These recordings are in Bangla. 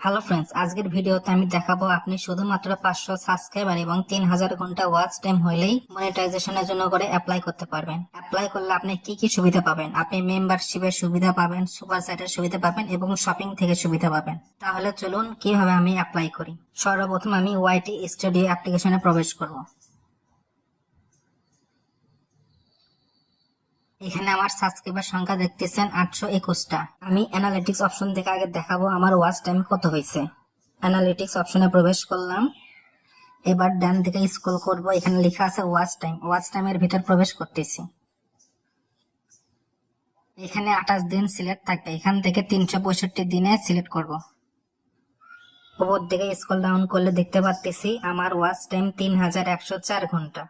হ্যালো ফ্রেন্ডস আজকের ভিডিওতে আমি দেখাবো আপনি শুধুমাত্র পাঁচশো সাবস্ক্রাইবার এবং তিন হাজার ঘণ্টা ওয়াচ টাইম হলেই মনিটাইজেশনের জন্য করে অ্যাপ্লাই করতে পারবেন। অ্যাপ্লাই করলে আপনি কি কি সুবিধা পাবেন? আপনি মেম্বারশিপের সুবিধা পাবেন সুপার সাইটের সুবিধা পাবেন এবং শপিং থেকে সুবিধা পাবেন। তাহলে চলুন কীভাবে আমি অ্যাপ্লাই করি? সর্বপ্রথম আমি ওয়াইটি স্টুডিও অ্যাপ্লিকেশনে প্রবেশ করব। এখানে আমার সাবস্ক্রাইবার সংখ্যা দেখতেছেন আটশো একুশটা। আমি অ্যানালিটিক্স অপশন থেকে আগে দেখাবো আমার ওয়াচ টাইম কত হয়েছে। অ্যানালিটিক্স অপশনে প্রবেশ করলাম। এবার ডান দিকে স্ক্রল করব, এখানে লেখা আছে ওয়াচ টাইম ওয়াচ টাইমের ভিতর প্রবেশ করতেছি। এখানে আঠাশ দিন সিলেক্ট থাকবে। এখান থেকে তিনশো পঁয়ষট্টি দিনে সিলেক্ট করব। উপর দিকে স্ক্রল ডাউন করলে দেখতে পাচ্তেছি আমার ওয়াচ টাইম তিন হাজার একশো চার ঘণ্টা।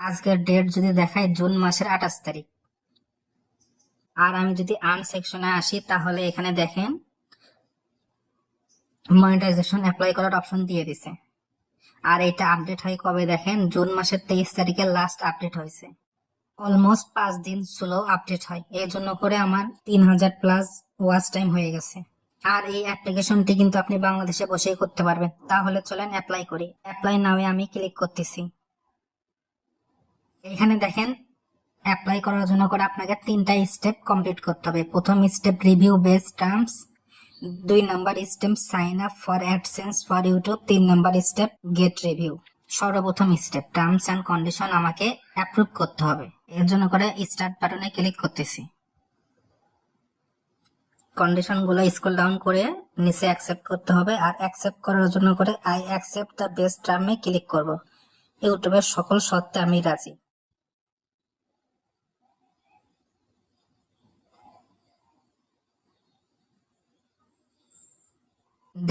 আজকের ডেট যদি দেখায় জুন মাসের আঠাশ তারিখ। আর আমি যদি আর্ন সেকশনে আসি, তাহলে এখানে দেখেন মনিটাইজেশন অ্যাপ্লাই করার অপশন দিয়ে দিছে। আর এটা আপডেট হয় কবে দেখেন? জুন মাসের তেইশ তারিখে লাস্ট আপডেট হয়েছে। অলমোস্ট পাঁচ দিন স্লো আপডেট হয়। এই জন্য করে আমার তিন হাজার প্লাস ওয়াচ টাইম হয়ে গেছে। আর এই অ্যাপ্লিকেশনটি কিন্তু আপনি বাংলাদেশে বসেই করতে পারবেন। তাহলে চলেন অ্যাপ্লাই করি। অ্যাপ্লাই নামে আমি ক্লিক করতেছি। এখানে দেখেন অ্যাপ্লাই করার জন্য করে আপনাকে তিনটা স্টেপ কমপ্লিট করতে হবে। প্রথম স্টেপ রিভিউ বেস টার্মস দুই number step sign up for AdSense for YouTube তিন নাম্বার স্টেপ গেট রিভিউ সর্বপ্রথম স্টেপ টার্মস অ্যান্ড কন্ডিশন আমাকে অ্যাপ্রুভ করতে হবে। এর জন্য করে স্টার্ট বাটনে ক্লিক করতেছি। কন্ডিশনগুলো স্কুল ডাউন করে নিচে অ্যাকসেপ্ট করতে হবে আর অ্যাকসেপ্ট করার জন্য করে আই অ্যাকসেপ্ট দ্য বেস্ট টার্মে ক্লিক করব। ইউটিউবের সকল শর্তে আমি রাজি।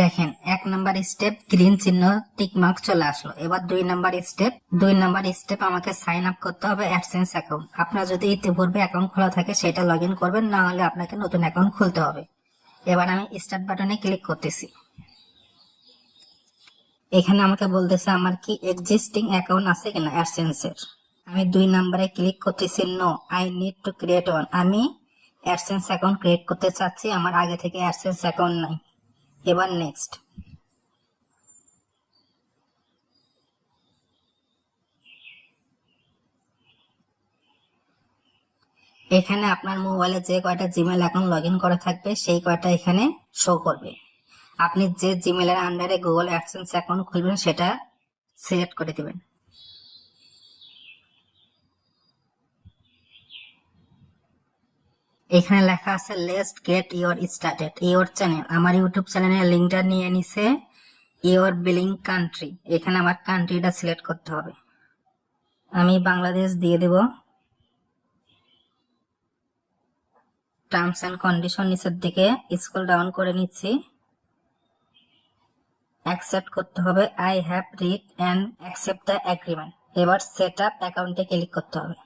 দেখেন, এক নাম্বার স্টেপ গ্রিন চিহ্ন টিক মার্ক চলে আসলো। এবার দুই নাম্বার স্টেপ দুই নাম্বার স্টেপ আমাকে সাইন আপ করতে হবে অ্যাডসেন্স অ্যাকাউন্ট আপনার যদি ইতিপূর্বে অ্যাকাউন্ট খোলা থাকে, সেটা লগ ইন করবেন, না হলে আপনাকে নতুন অ্যাকাউন্ট খুলতে হবে। এবার আমি স্টার্ট বাটনে ক্লিক করতেছি। এখানে আমাকে বলতেছে, আমার কি এক্সিস্টিং অ্যাকাউন্ট আছে কিনা অ্যাডসেন্সের আমি দুই নাম্বারে ক্লিক করতেছি no I need to create one আমি অ্যাডসেন্স অ্যাকাউন্ট ক্রিয়েট করতে চাচ্ছি, আমার আগে থেকে অ্যাডসেন্স অ্যাকাউন্ট নাই। এবার নেক্সট এখানে আপনার মোবাইলে যে কয়টা জিমেল অ্যাকাউন্ট লগ করা থাকবে, সেই কয়টা এখানে শো করবে। আপনি যে জিমেলের আন্ডারে গুগল অ্যাডসেন্স অ্যাকাউন্ট খুলবেন, সেটা সিলেক্ট করে দিবেন। এখানে লেখা আছে least get your started your channel আমার ইউটিউব চ্যানেলের লিঙ্কটা নিয়ে নিছে ইওর বিলিং কান্ট্রি এখানে আমার কান্ট্রিটা সিলেক্ট করতে হবে। আমি বাংলাদেশ দিয়ে দেব। টার্মস অ্যান্ড কন্ডিশন নিচের দিকে স্কুল ডাউন করে নিচ্ছি। অ্যাকসেপ্ট করতে হবে। I have read and accept the agreement এবার সেট আপ অ্যাকাউন্টে ক্লিক করতে হবে।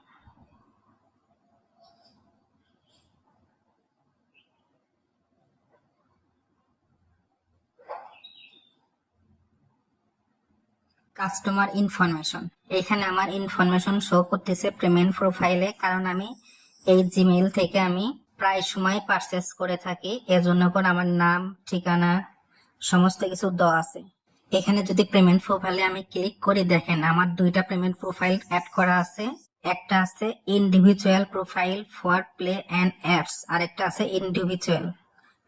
কাস্টমার ইনফরমেশন এখানে আমার ইনফরমেশন শো করতেছে পেমেন্ট প্রোফাইলে কারণ আমি এই জিমেইল থেকে আমি প্রায় সময় পারচেস করে থাকি। এজন্য করে আমার নাম, ঠিকানা, সমস্ত কিছু দেওয়া আছে। এখানে যদি পেমেন্ট প্রোফাইলে আমি ক্লিক করে, দেখেন আমার দুইটা পেমেন্ট প্রোফাইল অ্যাড করা আছে। একটা আছে individual profile for play and apps আর একটা আছে ইন্ডিভিজুয়াল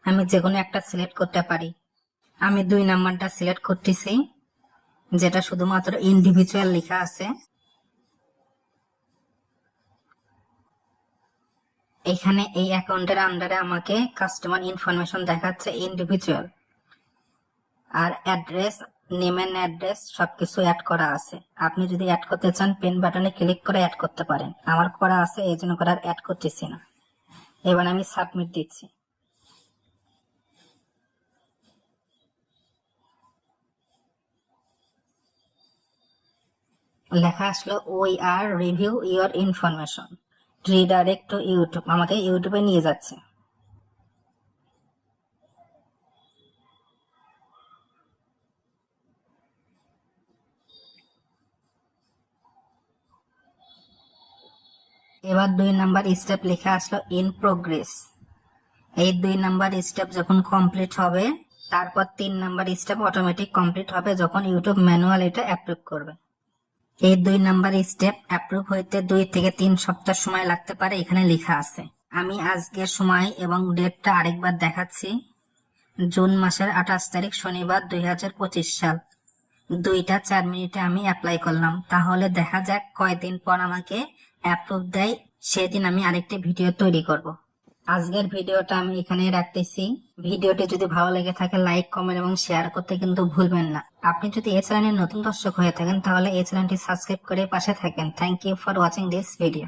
আমি যে কোনো একটা সিলেক্ট করতে পারি। আমি দুই নাম্বারটা সিলেক্ট করতেছি। যেটা শুধুমাত্র ইন্ডিভিজুয়াল লেখা আছে। এখানে এই অ্যাকাউন্টের আন্ডারে আমাকে কাস্টমার ইনফরমেশন দেখাচ্ছে ইন্ডিভিজুয়াল আর অ্যাড্রেস নেম এন্ড অ্যাড্রেস সবকিছু অ্যাড করা আছে। আপনি যদি অ্যাড করতে চান পেন বাটনে ক্লিক করে অ্যাড করতে পারেন। আমার করা আছে এই জন্য করে আর অ্যাড করতেছি না। এবার আমি সাবমিট দিচ্ছি। লেখা আসলো we are review your information redirect to YouTube আমাকে ইউটিউবে নিয়ে যাচ্ছে। এবার দুই নাম্বার স্টেপ লেখা আসলো ইন প্রোগ্রেস এই দুই নাম্বার স্টেপ যখন কমপ্লিট হবে, তারপর তিন নাম্বার স্টেপ অটোমেটিক কমপ্লিট হবে, যখন ইউটিউব ম্যানুয়াল এটা অ্যাপ্রুভ করবে। এই দুই নাম্বার স্টেপ অ্যাপ্রুভ হইতে দুই থেকে তিন সপ্তাহ সময় লাগতে পারে, এখানে লেখা আছে। আমি আজকের সময় এবং ডেটটা আরেকবার দেখাচ্ছি। জুন মাসের আঠাশ তারিখ শনিবার দুই হাজার পঁচিশ সাল। দুইটা চার মিনিটে আমি অ্যাপ্লাই করলাম। তাহলে দেখা যাক কয়দিন পর আমাকে অ্যাপ্রুভ দেয়। সেদিন আমি আরেকটি ভিডিও তৈরি করব। আজকের ভিডিওটা আমি এখানে রাখতেছি। ভিডিওটি যদি ভালো লেগে থাকে লাইক কমেন্ট এবং শেয়ার করতে কিন্তু ভুলবেন না। আপনি যদি এই চ্যানেলের নতুন দর্শক হয়ে থাকেন, তাহলে এই চ্যানেলটি সাবস্ক্রাইব করে পাশে থাকেন। Thank you for watching this video